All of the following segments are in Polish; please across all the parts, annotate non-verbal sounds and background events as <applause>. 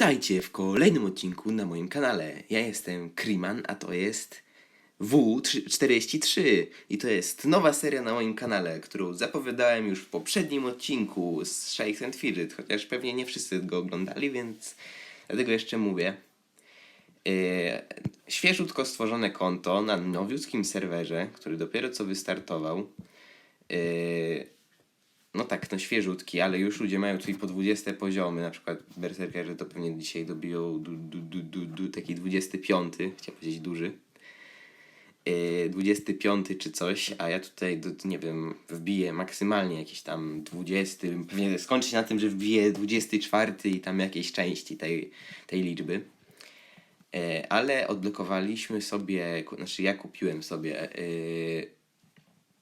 Witajcie w kolejnym odcinku na moim kanale. Ja jestem Kriman, a to jest W43 i to jest nowa seria na moim kanale, którą zapowiadałem już w poprzednim odcinku z Shakes and Fidget, chociaż pewnie nie wszyscy go oglądali, więc dlatego jeszcze mówię. Yy, świeżutko stworzone konto na nowiutkim serwerze, który dopiero co wystartował. Yy, no tak, no świeżutki, ale już ludzie mają tutaj po 20 poziomy, na przykład berserkerzy to pewnie dzisiaj dobiją du, du, du, du, du, taki 25, chciałem powiedzieć duży. Yy, 25 czy coś, a ja tutaj, do, nie wiem, wbiję maksymalnie jakiś tam 20, pewnie skończy się na tym, że wbiję 24 i tam jakieś części tej, tej liczby. E, ale odblokowaliśmy sobie, znaczy ja kupiłem sobie e,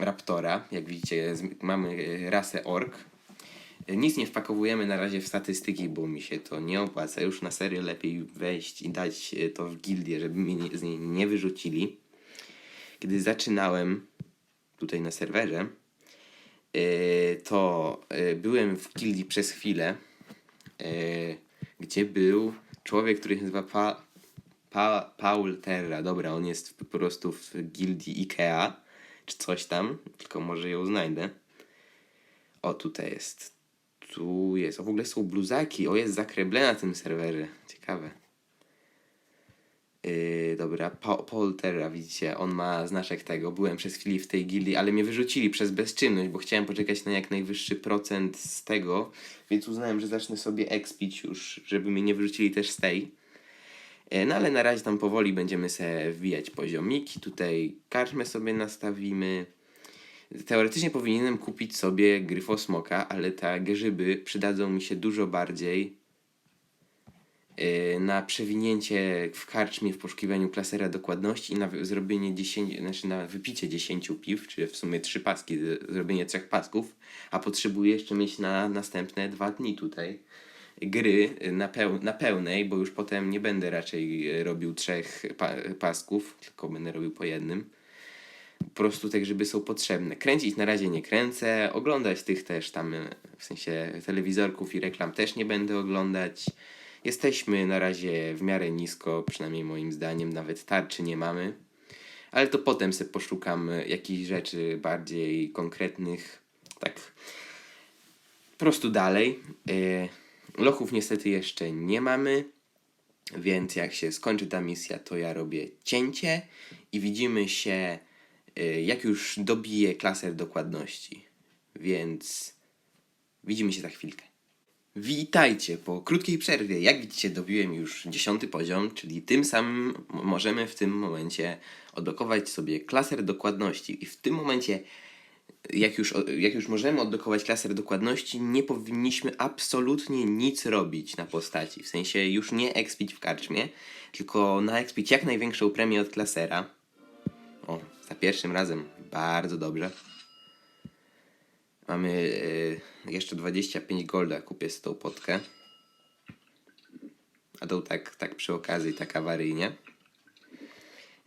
Raptora. Jak widzicie, mamy e, rasę Ork. E, Nic nie wpakowujemy na razie w statystyki, bo mi się to nie opłaca. Już na serio lepiej wejść i dać e, to w gildię, żeby mnie nie, z niej nie wyrzucili. Kiedy zaczynałem tutaj na serwerze, to byłem w gildii przez chwilę, gdzie był człowiek, który się nazywa pa, pa, Paul Terra. Dobra, on jest po prostu w gildii Ikea, czy coś tam, tylko może ją znajdę. O, tutaj jest. Tu jest. O, w ogóle są bluzaki. O, jest zakreble na tym serwerze. Ciekawe. Yy, dobra, pa Paul Terra, widzicie, on ma znaczek tego. Byłem przez chwilę w tej gildii, ale mnie wyrzucili przez bezczynność, bo chciałem poczekać na jak najwyższy procent z tego, więc uznałem, że zacznę sobie expić już, żeby mnie nie wyrzucili też z tej. E, No ale na razie tam powoli będziemy sobie wbijać poziomiki. Tutaj karczmę sobie nastawimy. Teoretycznie powinienem kupić sobie gryfosmoka, ale te grzyby przydadzą mi się dużo bardziej e, na przewinięcie w karczmie w poszukiwaniu klasera dokładności i na zrobienie 10, znaczy na wypicie 10 piw, czy w sumie 3 paski, zrobienie trzech pasków, a potrzebuję jeszcze mieć na następne dwa dni tutaj gry na, peł na pełnej, bo już potem nie będę raczej e, robił trzech pa pasków, tylko będę robił po jednym. Po prostu te grzyby są potrzebne. Kręcić na razie nie kręcę, oglądać tych też tam, e, w sensie telewizorków i reklam też nie będę oglądać. Jesteśmy na razie w miarę nisko, przynajmniej moim zdaniem, nawet tarczy nie mamy. Ale to potem sobie poszukam jakichś rzeczy bardziej konkretnych, tak po prostu dalej. E, Lochów niestety jeszcze nie mamy, więc jak się skończy ta misja, to ja robię cięcie i widzimy się, e, jak już dobiję klaser dokładności. Więc widzimy się za chwilkę. Witajcie po krótkiej przerwie. Jak widzicie, dobiłem już dziesiąty poziom, czyli tym samym możemy w tym momencie odblokować sobie klaser dokładności. I w tym momencie jak już, jak już możemy odblokować klaser dokładności, nie powinniśmy absolutnie nic robić na postaci. W sensie już nie expić w karczmie, tylko na expić jak największą premię od klasera. O, za pierwszym razem bardzo dobrze. Mamy e, jeszcze 25 golda, kupię z tą potkę. A to tak, tak przy okazji, tak awaryjnie.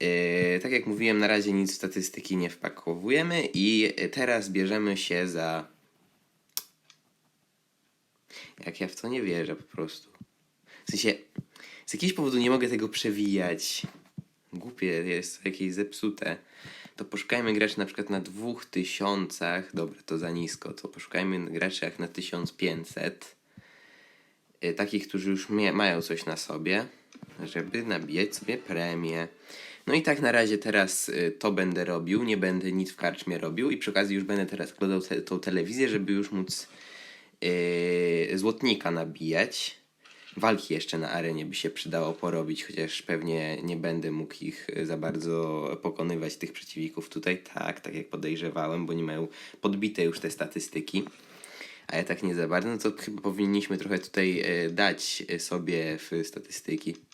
Yy, tak jak mówiłem, na razie nic w statystyki nie wpakowujemy i teraz bierzemy się za. Jak ja w to nie wierzę po prostu. W sensie, z jakiegoś powodu nie mogę tego przewijać. Głupie jest, jakieś zepsute. To poszukajmy graczy na przykład na 2000. Dobra, to za nisko. To poszukajmy graczy jak na 1500. Yy, takich, którzy już mają coś na sobie, żeby nabijać sobie premię. No i tak na razie teraz y, to będę robił, nie będę nic w karczmie robił i przy okazji już będę teraz oglądał te, tą telewizję, żeby już móc yy, złotnika nabijać. Walki jeszcze na arenie by się przydało porobić, chociaż pewnie nie będę mógł ich y, za bardzo pokonywać, tych przeciwników tutaj. Tak, tak jak podejrzewałem, bo nie mają podbite już te statystyki. A ja tak nie za bardzo, no to chyba powinniśmy trochę tutaj y, dać sobie w statystyki.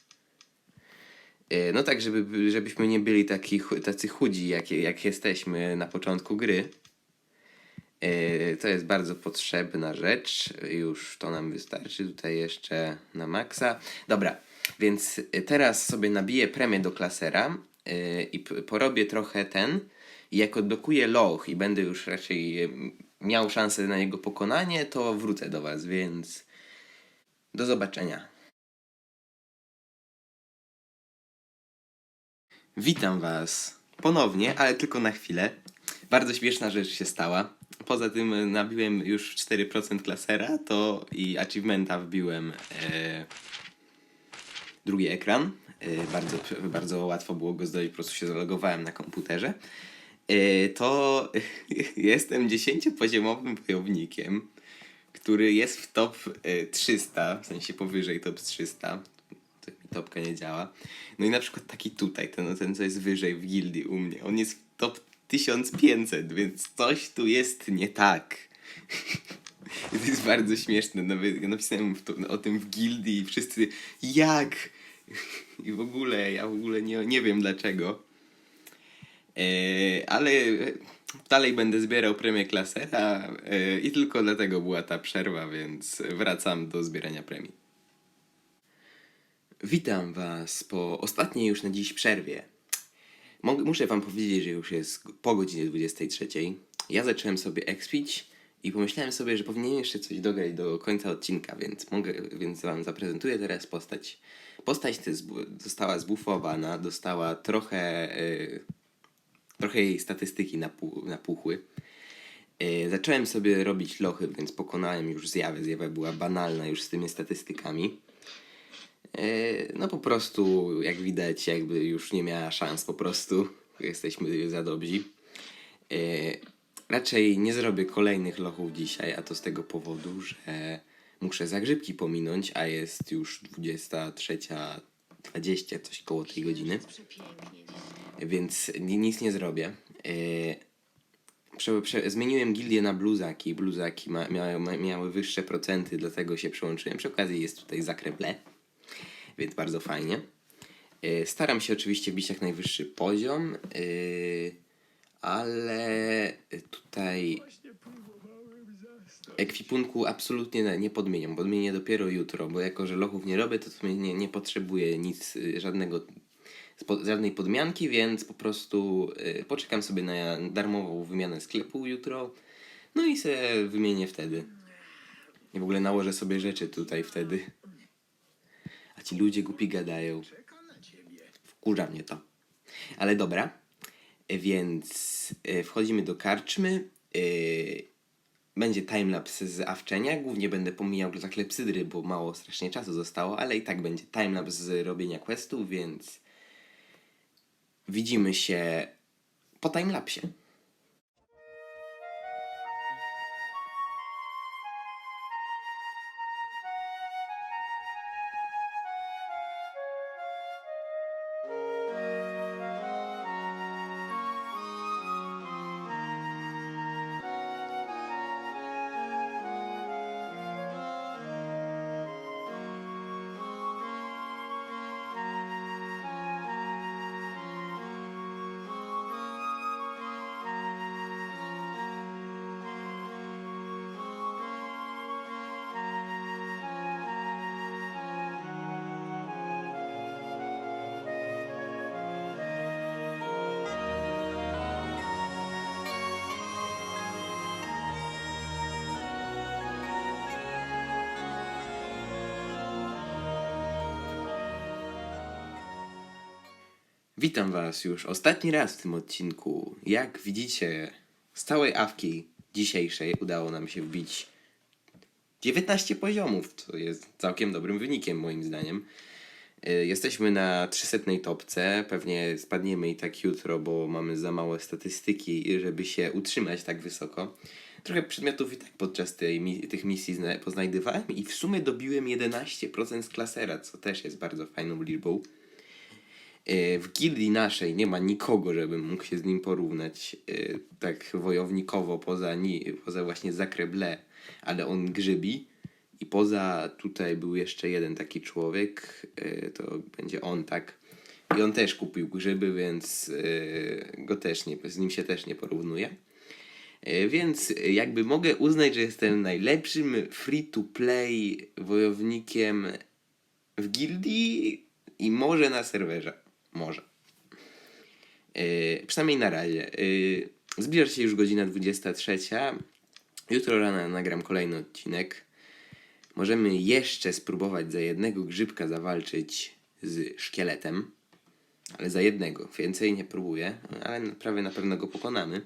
E, No tak, żeby, żebyśmy nie byli taki, tacy chudzi, jak, jak jesteśmy na początku gry. E, To jest bardzo potrzebna rzecz. Już to nam wystarczy. Tutaj jeszcze na maksa. Dobra, więc teraz sobie nabiję premię do klasera e, i porobię trochę ten. I jak odblokuję loch i będę już raczej miał szansę na jego pokonanie, to wrócę do Was, więc do zobaczenia. Witam Was ponownie, ale tylko na chwilę. Bardzo śmieszna rzecz się stała. Poza tym e, nabiłem już 4% klasera, to i achievementa wbiłem e, drugi ekran. E, bardzo, bardzo łatwo było go zdobyć, po prostu się zalogowałem na komputerze. E, to <laughs> jestem 10-poziomowym wojownikiem, który jest w top e, 300, w sensie powyżej top 300. Topka nie działa. No i na przykład taki tutaj, ten, ten co jest wyżej w gildii u mnie, on jest w top 1500, więc coś tu jest nie tak. <laughs> To jest bardzo śmieszne. Nawet ja napisałem to, o tym w gildii i wszyscy jak? <laughs> I w ogóle, ja w ogóle nie, nie wiem dlaczego. E, ale dalej będę zbierał premię klasera e, i tylko dlatego była ta przerwa, więc wracam do zbierania premii. Witam Was po ostatniej już na dziś przerwie. Mog- muszę Wam powiedzieć, że już jest po godzinie 23. Ja zacząłem sobie expić i pomyślałem sobie, że powinienem jeszcze coś dograć do końca odcinka, więc mogę, więc Wam zaprezentuję teraz postać. Postać ta została zbufowana, dostała trochę, e, trochę jej statystyki napu- napuchły. E, zacząłem sobie robić lochy, więc pokonałem już zjawę. Zjawa była banalna już z tymi statystykami. E, No po prostu, jak widać, jakby już nie miała szans po prostu. Jesteśmy za dobrzy. E, Raczej nie zrobię kolejnych lochów dzisiaj, a to z tego powodu, że muszę zagrzybki pominąć, a jest już 23.20, coś koło tej godziny. Więc ni- nic nie zrobię. E, Prze, prze, zmieniłem gildię na bluzaki. Bluzaki ma, miały, miały wyższe procenty, dlatego się przełączyłem. Przy okazji jest tutaj zakreble, więc bardzo fajnie. E, Staram się oczywiście bić jak najwyższy poziom, e, ale tutaj ekwipunku absolutnie nie podmieniam. Podmienię dopiero jutro, bo jako, że lochów nie robię, to, nie, nie potrzebuję nic, y, żadnego, żadnej podmianki, więc po prostu poczekam sobie na darmową wymianę sklepu jutro, no i se wymienię wtedy. I w ogóle nałożę sobie rzeczy tutaj wtedy. Ci ludzie głupi gadają. Wkurza mnie to. Ale dobra. Więc e, wchodzimy do karczmy. E, Będzie timelapse z awczenia. Głównie będę pomijał za klepsydry, bo mało strasznie czasu zostało, ale i tak będzie timelapse z robienia questów, więc widzimy się po timelapsie. Witam Was już ostatni raz w tym odcinku. Jak widzicie, z całej awki dzisiejszej udało nam się wbić 19 poziomów, co jest całkiem dobrym wynikiem moim zdaniem. Y, Jesteśmy na 300 topce, pewnie spadniemy i tak jutro, bo mamy za małe statystyki, żeby się utrzymać tak wysoko. Trochę przedmiotów i tak podczas tej, tych misji zna- poznajdywałem i w sumie dobiłem 11% z klasera, co też jest bardzo fajną liczbą. E, W gildii naszej nie ma nikogo, żebym mógł się z nim porównać e, tak wojownikowo, poza, ni, poza właśnie Zakreble, ale on grzybi. I poza tutaj był jeszcze jeden taki człowiek, e, to będzie on, tak. I on też kupił grzyby, więc go też nie, z nim się też nie porównuję. E, Więc jakby mogę uznać, że jestem najlepszym free-to-play wojownikiem w gildii i może na serwerze. Może. Yy, przynajmniej na razie. Yy, zbliża się już godzina 23. Jutro rano nagram kolejny odcinek. Możemy jeszcze spróbować za jednego grzybka zawalczyć z szkieletem. ale za jednego. Więcej nie próbuję, ale prawie na pewno go pokonamy.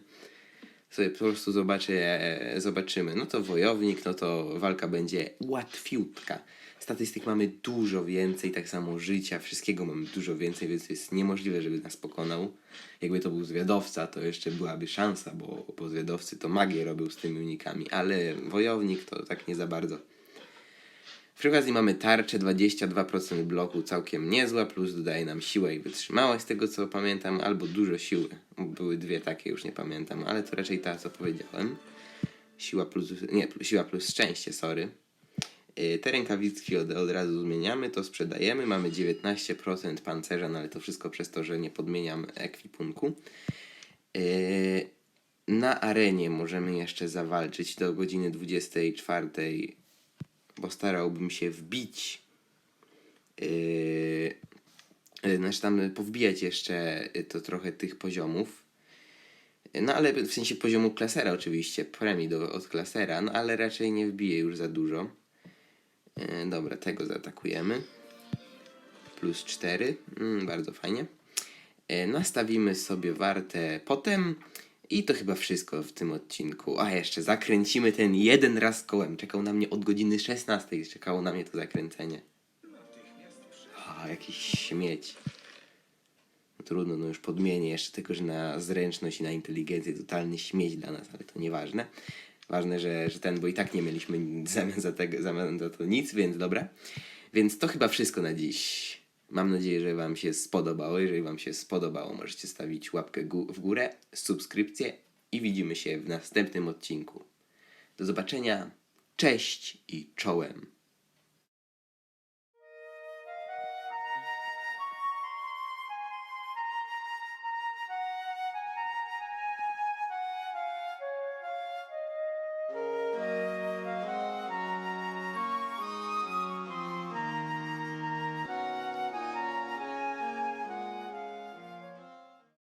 Sobie po prostu zobaczę, zobaczymy. No to wojownik, no to walka będzie łatwiutka. Statystyk mamy dużo więcej, tak samo życia, wszystkiego mamy dużo więcej, więc jest niemożliwe, żeby nas pokonał. Jakby to był zwiadowca, to jeszcze byłaby szansa, bo, bo zwiadowcy to magię robił z tymi unikami, ale wojownik to tak nie za bardzo. Przy okazji mamy tarczę 22% bloku, całkiem niezła, plus dodaje nam siłę i wytrzymałość, z tego co pamiętam, albo dużo siły. Były dwie takie, już nie pamiętam, ale to raczej ta, co powiedziałem. Siła plus, nie, siła plus szczęście, sorry. Yy, Te rękawiczki od, od razu zmieniamy, to sprzedajemy. Mamy 19% pancerza, no ale to wszystko przez to, że nie podmieniam ekwipunku. Yy, Na arenie możemy jeszcze zawalczyć do godziny 24 bo starałbym się wbić. Yy, znaczy tam powbijać jeszcze to trochę tych poziomów. No ale w sensie poziomu klasera oczywiście, premii do, od klasera, no ale raczej nie wbiję już za dużo. Yy, dobra, tego zaatakujemy. Plus 4, mm, bardzo fajnie. Yy, nastawimy sobie wartę potem. I to chyba wszystko w tym odcinku. A jeszcze zakręcimy ten jeden raz kołem. Czekał na mnie od godziny 16. Czekało na mnie to zakręcenie. A, jakiś śmieć. No trudno, no już podmienię jeszcze tylko, że na zręczność i na inteligencję totalny śmieć dla nas, ale to nieważne. Ważne, że, że ten, bo i tak nie mieliśmy w zamian za, tego, zamian za to nic, więc dobra. Więc to chyba wszystko na dziś. Mam nadzieję, że Wam się spodobało. Jeżeli Wam się spodobało, możecie stawić łapkę w górę, subskrypcję i widzimy się w następnym odcinku. Do zobaczenia. Cześć i czołem.